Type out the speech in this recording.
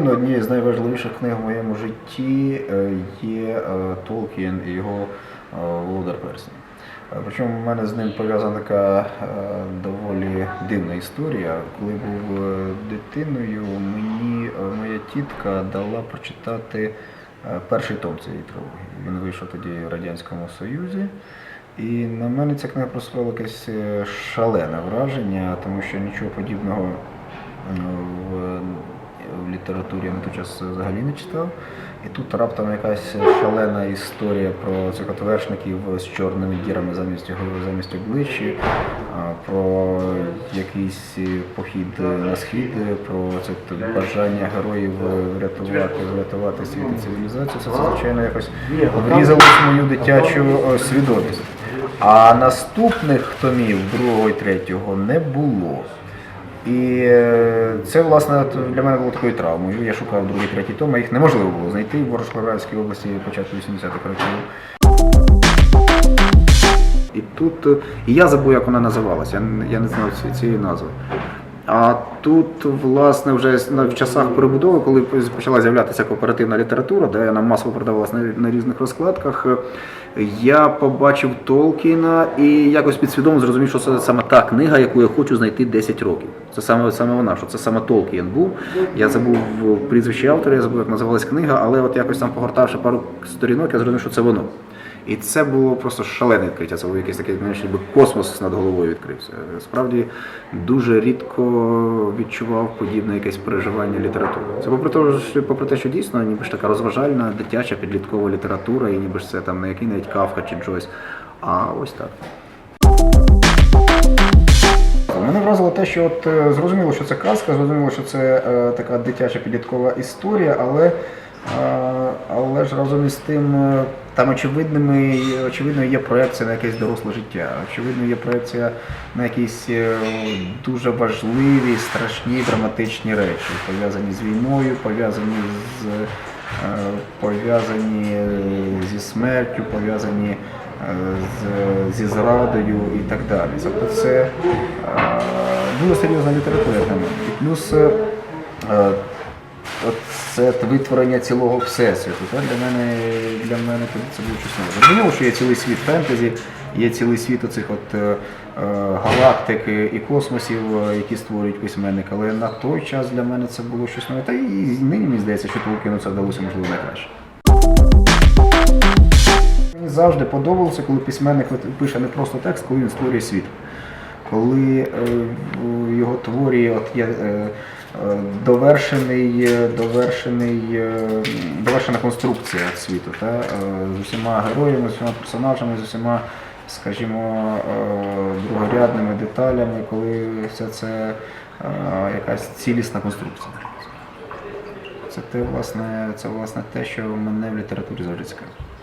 найважливіших книг в моєму житті е, є е, Толкін і його е, Володар Перснів. Причому в мене з ним пов'язана така доволі дивна історія. Коли був дитиною, мені моя тітка дала прочитати перший том цієї трилогії. Він вийшов тоді в Радянському Союзі. І на мене ця книга просвоїла якесь шалене враження, тому що нічого подібного в літературі я на той час взагалі не читав. І тут раптом якась шалена історія про цих от вершників з чорними дірами замість, замість обличчя, про якийсь похід на схід, про це бажання героїв врятувати, врятувати світ і цивілізацію. Це, звичайно, якось врізалось мою дитячу е, свідомість. А наступних томів другого і третього не було. І е, це, власне, для мене було такою травмою. Я шукав другий, третій том, а їх неможливо було знайти в Ворожкоравській області початку 80-х років. І тут е, і я забув, як вона називалася, я не знав цієї назви. А тут, власне, вже в часах перебудови, коли почала з'являтися кооперативна література, де вона масово продавалася на, різних розкладках, е, я побачив Толкіна і якось підсвідомо зрозумів, що це саме та книга, яку я хочу знайти 10 років. Це саме, саме вона, що це саме Толкін був. Я забув прізвище автора, я забув, як називалась книга, але от якось там погортавши пару сторінок, я зрозумів, що це воно. І це було просто шалене відкриття. Це був якийсь такий ніби космос над головою відкрився. Справді дуже рідко відчував подібне якесь переживання літератури. Це попри те, що попри те, що дійсно ніби ж така розважальна, дитяча, підліткова література, і ніби ж це там не який навіть Кавка чи Джойс. А ось так. Мене вразило те, що от е, зрозуміло, що це казка, зрозуміло, що це е, така дитяча підліткова історія, але, але ж разом із тим е, там очевидними, очевидно є проекція на якесь доросле життя. Очевидно, є проекція на якісь е, дуже важливі, страшні, драматичні речі, пов'язані з війною, пов'язані з е, пов'язані зі смертю, пов'язані з, зі зрадою і так далі. Тобто це дуже серйозна література для мене. І плюс це витворення цілого всесвіту. Так? Для мене для мене це було нове. Зрозуміло, що є цілий світ фентезі, є цілий світ оцих от е, е, галактик і космосів, е, які створюють письменник. Але на той час для мене це було щось нове. Та і нині мені здається, що Толкіну це вдалося можливо найкраще. Мені завжди подобалося, коли письменник пише не просто текст, коли він створює світ. Коли е, в його творі от є е, е, довершений, довершений, довершена конструкція світу, та? з усіма героями, з усіма персонажами, з усіма, скажімо, другорядними деталями, коли все це якась цілісна конструкція. Це те, власне, це власне те, що мене в літературі завжди цікавить.